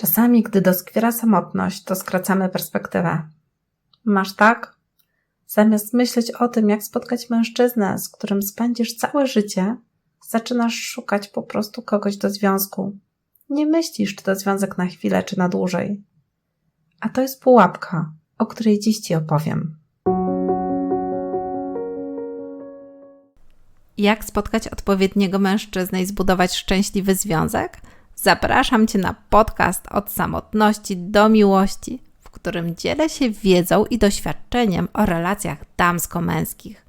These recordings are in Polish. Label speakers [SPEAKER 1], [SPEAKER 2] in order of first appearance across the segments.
[SPEAKER 1] Czasami, gdy doskwiera samotność, to skracamy perspektywę. Masz tak? Zamiast myśleć o tym, jak spotkać mężczyznę, z którym spędzisz całe życie, zaczynasz szukać po prostu kogoś do związku. Nie myślisz, czy to związek na chwilę, czy na dłużej. A to jest pułapka, o której dziś Ci opowiem. Jak spotkać odpowiedniego mężczyznę i zbudować szczęśliwy związek? Zapraszam Cię na podcast od samotności do miłości, w którym dzielę się wiedzą i doświadczeniem o relacjach damsko-męskich.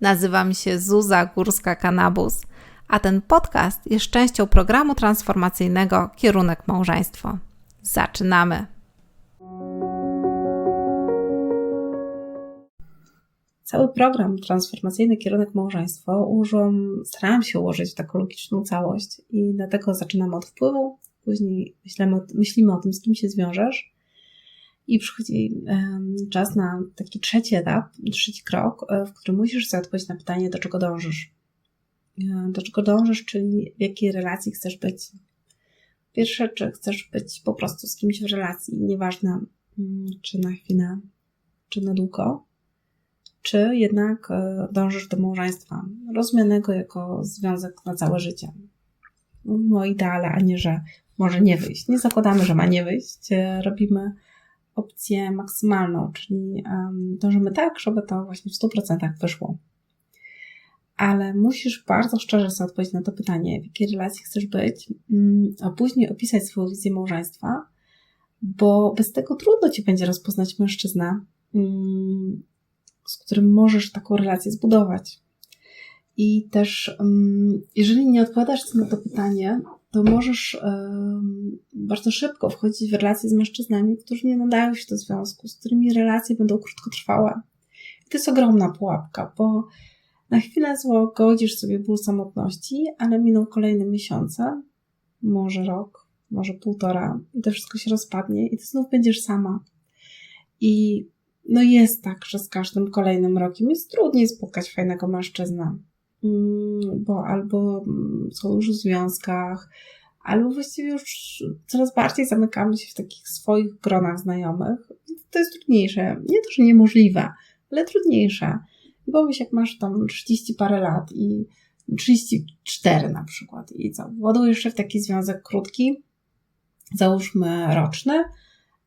[SPEAKER 1] Nazywam się Zuza Górska-Kanabus, a ten podcast jest częścią programu transformacyjnego Kierunek Małżeństwo. Zaczynamy! Cały program transformacyjny Kierunek Małżeństwo ułożyłam, starałam się ułożyć w taką logiczną całość i dlatego zaczynam od wpływu, później myślimy, myślimy o tym, z kim się zwiążesz i przychodzi czas na taki trzeci etap, trzeci krok, e, w którym musisz sobie odpowiedzieć na pytanie, do czego dążysz. E, do czego dążysz, czyli w jakiej relacji chcesz być. Pierwsze, czy chcesz być po prostu z kimś w relacji, nieważne mm, czy na chwilę, czy na długo, czy jednak e, dążysz do małżeństwa, rozumianego jako związek na całe życie. Mówimy o ideale, a nie, że może nie wyjść. Nie zakładamy, że ma nie wyjść. E, robimy opcję maksymalną, czyli dążymy tak, żeby to właśnie w 100% wyszło. Ale musisz bardzo szczerze sobie odpowiedzieć na to pytanie, w jakiej relacji chcesz być, mm, a później opisać swoją wizję małżeństwa, bo bez tego trudno ci będzie rozpoznać mężczyznę, mm, z którym możesz taką relację zbudować. I też, jeżeli nie odpowiadasz na to pytanie, to możesz bardzo szybko wchodzić w relacje z mężczyznami, którzy nie nadają się do związku, z którymi relacje będą krótkotrwałe. I to jest ogromna pułapka, bo na chwilę złagodzisz sobie ból samotności, ale miną kolejne miesiące, może rok, może półtora, i to wszystko się rozpadnie, i ty znów będziesz sama. I no jest tak, że z każdym kolejnym rokiem jest trudniej spotkać fajnego mężczyznę, mm, bo albo mm, są już w związkach, albo właściwie już coraz bardziej zamykamy się w takich swoich gronach znajomych. To jest trudniejsze. Nie to, że niemożliwe, ale trudniejsze. I pomyśl, jak masz tam 30 parę lat i 34 na przykład i co, władujesz się w taki związek krótki, załóżmy roczny,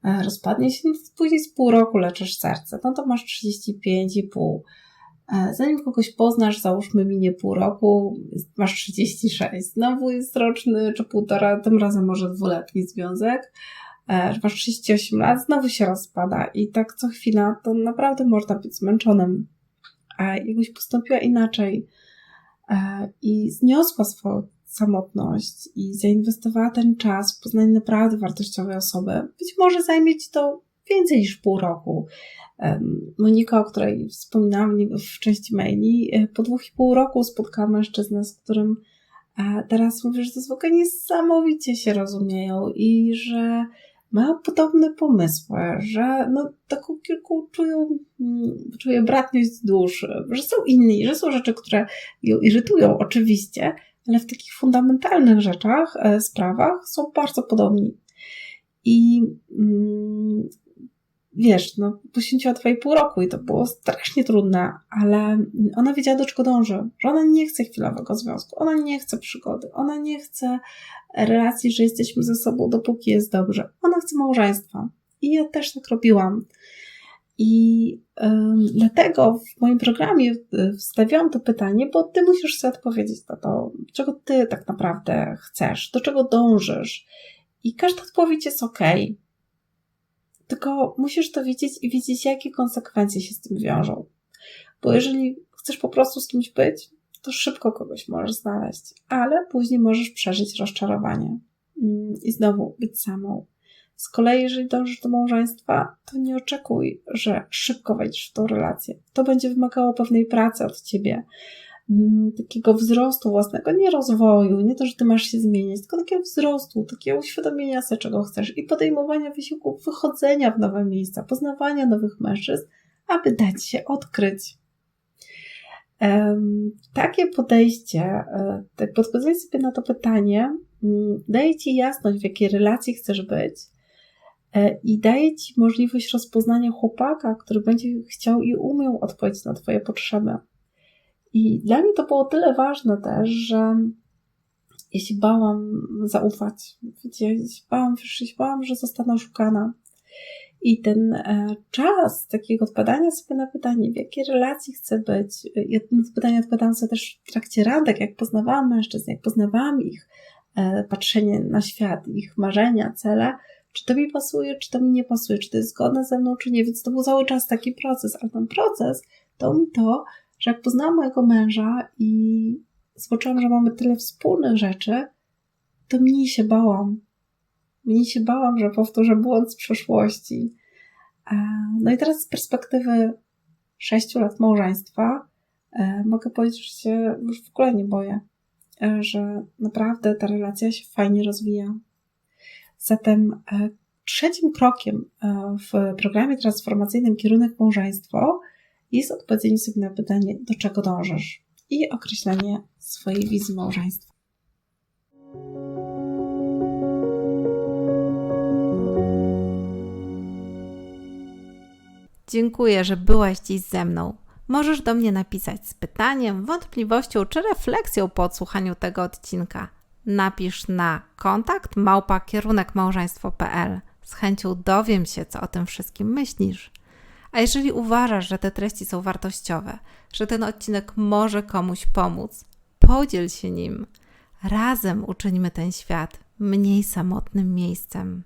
[SPEAKER 1] rozpadnie się, no później z pół roku leczysz serce, no to masz 35,5. E, zanim kogoś poznasz, załóżmy minie pół roku, masz 36. Znowu jest roczny czy półtora, tym razem może dwuletni związek. E, masz 38 lat, znowu się rozpada i tak co chwila to naprawdę można być zmęczonym. A jakbyś postąpiła inaczej i zniosła swoją samotność i zainwestowała ten czas w poznanie naprawdę wartościowej osoby, być może zajmie Ci to więcej niż pół roku. Monika, o której wspominałam w części maili, e, po dwóch i pół roku spotkała mężczyznę, z którym e, teraz mówię, że to ogóle niesamowicie się rozumieją i że mają podobne pomysły, że no, taką kilku czują, mm, czuję bratność dusz, że są inni, że są rzeczy, które ją irytują oczywiście, ale w takich fundamentalnych rzeczach, e, sprawach są bardzo podobni. I mm, wiesz, no, poświęciła pół roku i to było strasznie trudne, ale ona wiedziała, do czego dąży, że ona nie chce chwilowego związku, ona nie chce przygody, ona nie chce relacji, że jesteśmy ze sobą, dopóki jest dobrze. Ona chce małżeństwa. I ja też tak robiłam. I dlatego w moim programie y, wstawiłam to pytanie, bo ty musisz sobie odpowiedzieć na to, czego ty tak naprawdę chcesz, do czego dążysz. I każda odpowiedź jest ok. Tylko musisz to wiedzieć i wiedzieć, jakie konsekwencje się z tym wiążą. Bo jeżeli chcesz po prostu z kimś być, to szybko kogoś możesz znaleźć, ale później możesz przeżyć rozczarowanie mm, i znowu być samą. Z kolei, jeżeli dążysz do małżeństwa, to nie oczekuj, że szybko wejdziesz w tą relację. To będzie wymagało pewnej pracy od ciebie, mm, takiego wzrostu własnego, nie rozwoju, nie to, że ty masz się zmieniać, tylko takiego wzrostu, takiego uświadomienia sobie, czego chcesz i podejmowania wysiłku wychodzenia w nowe miejsca, poznawania nowych mężczyzn, aby dać się odkryć. Takie podejście, tak podchodzenie sobie na to pytanie, mm, daje Ci jasność, w jakiej relacji chcesz być e, i daje Ci możliwość rozpoznania chłopaka, który będzie chciał i umiał odpowiedzieć na Twoje potrzeby. I dla mnie to było tyle ważne też, że się bałam zaufać. Wiecie, bałam, się bałam, że zostanę oszukana. I ten e, czas takiego odpowiadania sobie na pytanie, w jakiej relacji chcę być, ja na to pytanie odpowiadałam sobie też w trakcie randek, jak poznawałam mężczyzn, jak poznawałam ich, e, patrzenie na świat, ich marzenia, cele, czy to mi pasuje, czy to mi nie pasuje, czy to jest zgodne ze mną, czy nie, więc to był cały czas taki proces, ale ten proces dał mi to, że jak poznałam mojego męża i zobaczyłam, że mamy tyle wspólnych rzeczy, to mniej się bałam. Mniej się bałam, że powtórzę błąd z przeszłości. No i teraz z perspektywy sześciu lat małżeństwa e, mogę powiedzieć, że się już w ogóle nie boję, e, że naprawdę ta relacja się fajnie rozwija. Zatem e, trzecim krokiem w programie transformacyjnym Kierunek Małżeństwo jest odpowiedzenie sobie na pytanie, do czego dążysz i określenie swojej wizji małżeństwa.
[SPEAKER 2] Dziękuję, że byłaś dziś ze mną. Możesz do mnie napisać z pytaniem, wątpliwością czy refleksją po odsłuchaniu tego odcinka. Napisz na kontakt małpa kierunek Z chęcią dowiem się, co o tym wszystkim myślisz. A jeżeli uważasz, że te treści są wartościowe, że ten odcinek może komuś pomóc, podziel się nim. Razem uczyńmy ten świat mniej samotnym miejscem.